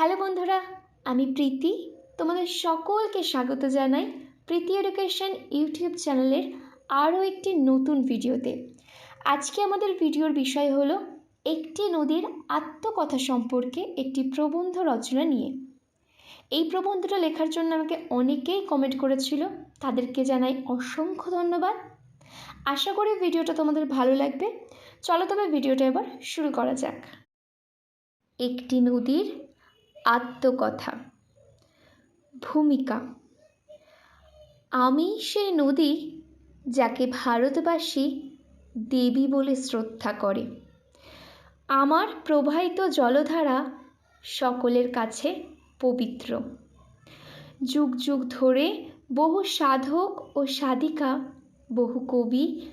Hello বন্ধুরা, আমি প্রীতি। তোমাদের সকলকে স্বাগত জানাই প্রীতি এডুকেশন ইউটিউব চ্যানেলের আরও একটি নতুন ভিডিওতে। আজকে আমাদের ভিডিওর বিষয় হলো, একটি নদীর আত্মকথা সম্পর্কে একটি প্রবন্ধ রচনা নিয়ে। এই প্রবন্ধটা লেখার জন্য আমাকে অনেকেই কমেন্ট করেছিল, তাদেরকে জানাই অসংখ্য ধন্যবাদ। আশা করি ভিডিওটা তোমাদের ভালো লাগবে। চলো তবে ভিডিওটা এবার শুরু করা যাক। একটি নদীর আত্মকথা ভূমিকা। আমি সেই নদী যাকে ভারতবাসী দেবী বলে শ্রদ্ধা করে। আমার প্রবাহিত জলধারা সকলের কাছে পবিত্র। যুগ যুগ ধরে বহু সাধক ও সাধিকা, বহু কবি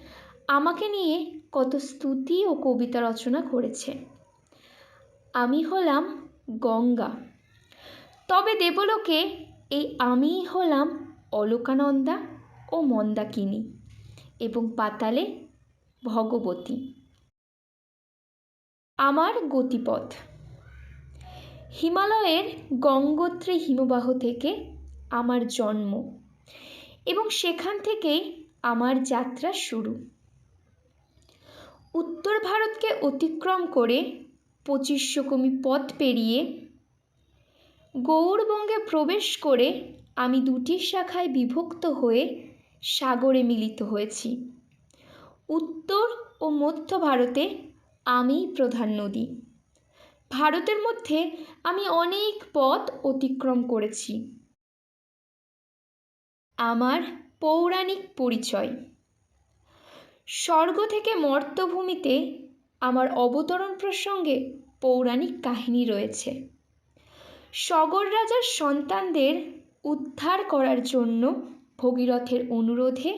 আমাকে নিয়ে কত স্তুতি ও কবিতা রচনা করেছে। আমি হলাম গঙ্গা। তবে দেবলোকে এই আমিই হলাম অলকানন্দা ও মন্দাকিনী এবং পাতালে ভগবতী। আমার গতিপথ। হিমালয়ের গঙ্গোত্রী হিমবাহ থেকে আমার জন্ম এবং সেখান থেকেই আমার যাত্রা শুরু। উত্তর ভারতকে অতিক্রম করে পঁচিশশো কমি পথ পেরিয়ে গৌড়বঙ্গে প্রবেশ করে আমি দুটি শাখায় বিভক্ত হয়ে সাগরে মিলিত হয়েছি। উত্তর ও মধ্য ভারতে আমিই প্রধান নদী। ভারতের মধ্যে আমি অনেক পথ অতিক্রম করেছি। আমার পৌরাণিক পরিচয়। স্বর্গ থেকে মর্তভূমিতে আমার অবতরণ প্রসঙ্গে পৌরাণিক কাহিনী রয়েছে। সগর রাজার সন্তানদের উদ্ধার করার জন্য ভগীরথের অনুরোধে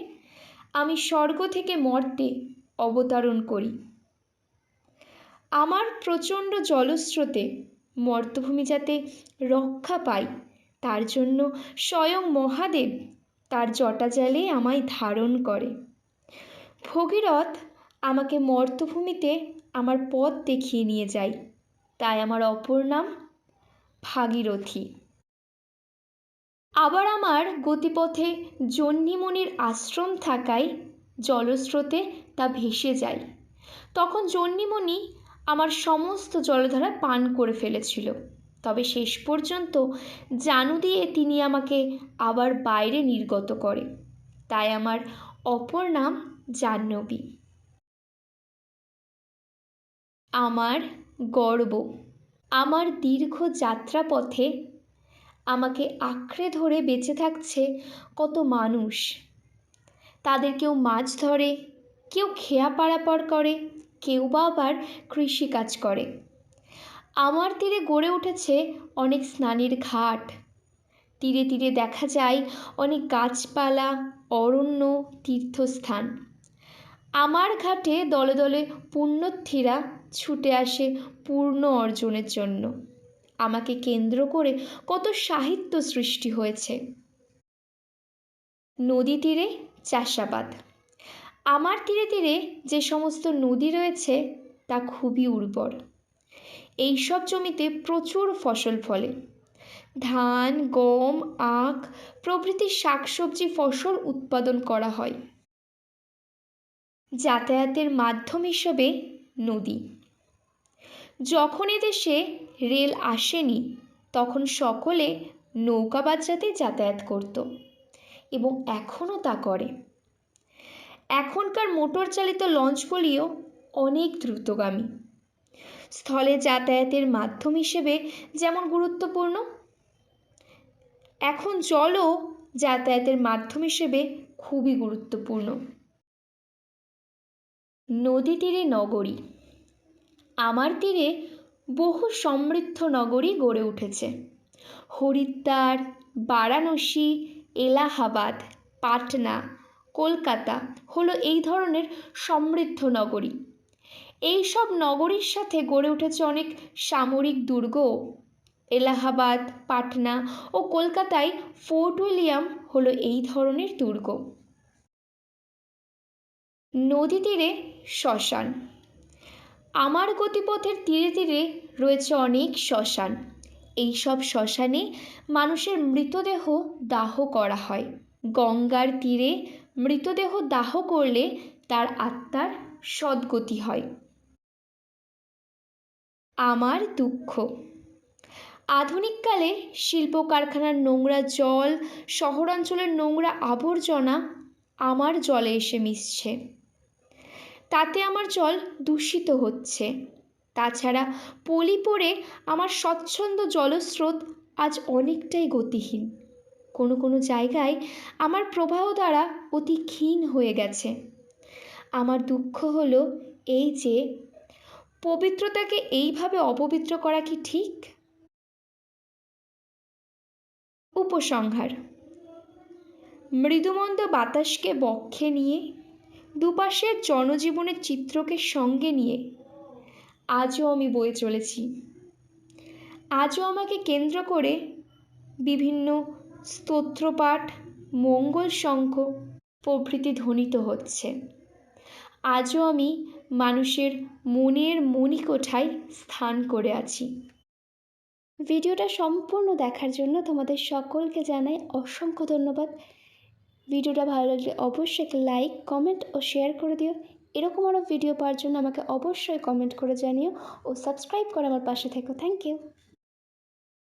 আমি স্বর্গ থেকে মর্তে অবতরণ করি। আমার প্রচণ্ড জলস্রোতে মর্তভূমি যাতে রক্ষা পাই তার জন্য স্বয়ং মহাদেব তার জটাজালে আমায় ধারণ করে। ভগীরথ আমাকে মর্তভূমিতে আমার পথ দেখিয়ে নিয়ে যায়। তাই আমার অপর নাম ভাগীরথী। আবার আমার গতিপথে জন্নিমণির আশ্রম থাকায় জলস্রোতে তা ভেসে যায়। তখন জন্নিমণি আমার সমস্ত জলধারা পান করে ফেলেছিল। তবে শেষ পর্যন্ত জানু দিয়ে তিনি আমাকে আবার বাইরে নির্গত করে। তাই আমার অপর নাম জাহ্নবী। আমার গর্ব। আমার দীর্ঘ যাত্রাপথে আমাকে আঁকড়ে ধরে বেঁচে থাকছে কত মানুষ। তাদের কেউ মাছ ধরে, কেউ খেয়া পারাপার করে, কেউ বা আবার কৃষিকাজ করে। আমার তীরে গড়ে উঠেছে অনেক স্নানের ঘাট। তীরে তীরে দেখা যায় অনেক গাছপালা, অরণ্য, তীর্থস্থান। আমার ঘাটে দলে দলে পুণ্যর্থীরা ছুটে আসে পূর্ণ অর্জনের জন্য। আমাকে কেন্দ্র করে কত সাহিত্য সৃষ্টি হয়েছে। নদী তীরে চাষাবাদ। আমার তীরে তীরে যে সমস্ত নদী রয়েছে, তা খুবই উর্বর। এই সব জমিতে প্রচুর ফসল ফলে। ধান, গম, আখ প্রভৃতি শাকসবজি ফসল উৎপাদন করা হয়। যাতায়াতের মাধ্যম হিসেবে নদী। যখন এদেশে রেল আসেনি, তখন সকলে নৌকা বাচ্চাতে যাতায়াত করত এবং এখনও তা করে। এখনকার মোটর চালিত লঞ্চগুলিও অনেক দ্রুতগামী। স্থলে যাতায়াতের মাধ্যম হিসেবে যেমন গুরুত্বপূর্ণ, এখন জলও যাতায়াতের মাধ্যম হিসেবে খুবই গুরুত্বপূর্ণ। নদী তীরে নগরী আমার তীরে বহু সমৃদ্ধ নগরী গড়ে উঠেছে। হরিদ্বার, বারাণসী, এলাহাবাদ, পাটনা, কলকাতা হলো এই ধরনের সমৃদ্ধ নগরী। এই সব নগরীর সাথে গড়ে উঠেছে অনেক সামরিক দুর্গ। এলাহাবাদ, পাটনা ও কলকাতায় ফোর্ট উইলিয়াম হলো এই ধরনের দুর্গ। নদী তীরে শ্মশান। আমার গতিপথের তীরে তীরে রয়েছে অনেক শ্মশান। এইসব শ্মশানে মানুষের মৃতদেহ দাহ করা হয়। গঙ্গার তীরে মৃতদেহ দাহ করলে তার আত্মার সদ্গতি হয়। আমার দুঃখ। আধুনিককালে শিল্প কারখানার নোংরা জল, শহরাঞ্চলের নোংরা আবর্জনা আমার জলে এসে মিশছে। তাতে আমার জল দূষিত হচ্ছে। তাছাড়া পলি পড়ে আমার স্বচ্ছন্দ জলস্রোত আজ অনেকটাই গতিহীন। কোনো কোনো জায়গায় আমার প্রবাহ দ্বারা অতি ক্ষীণ হয়ে গেছে। আমার দুঃখ হলো এই যে, পবিত্রতাকে এইভাবে অপবিত্র করা কি ঠিক? উপসংহার, মৃদুমন্দ বাতাসকে বক্ষে নিয়ে দুপাশের জনজীবনের চিত্রকে সঙ্গে নিয়ে আজও আমি বয়ে চলেছি। আজও আমাকে কেন্দ্র করে বিভিন্ন স্তোত্রপাঠ, মঙ্গল শঙ্খ প্রভৃতি ধ্বনিত হচ্ছে। আজও আমি মানুষের মনের মণিকোঠায় স্থান করে আছি। ভিডিওটা সম্পূর্ণ দেখার জন্য তোমাদের সকলকে জানাই অসংখ্য ধন্যবাদ। ভিডিওটা ভালো লাগলে অবশ্যই একটা লাইক কমেন্ট ও শেয়ার করে দিও। এরকম আরও ভিডিও পাওয়ার জন্য আমাকে অবশ্যই কমেন্ট করে জানিও ও সাবস্ক্রাইব করে আমার পাশে থেকো। Thank you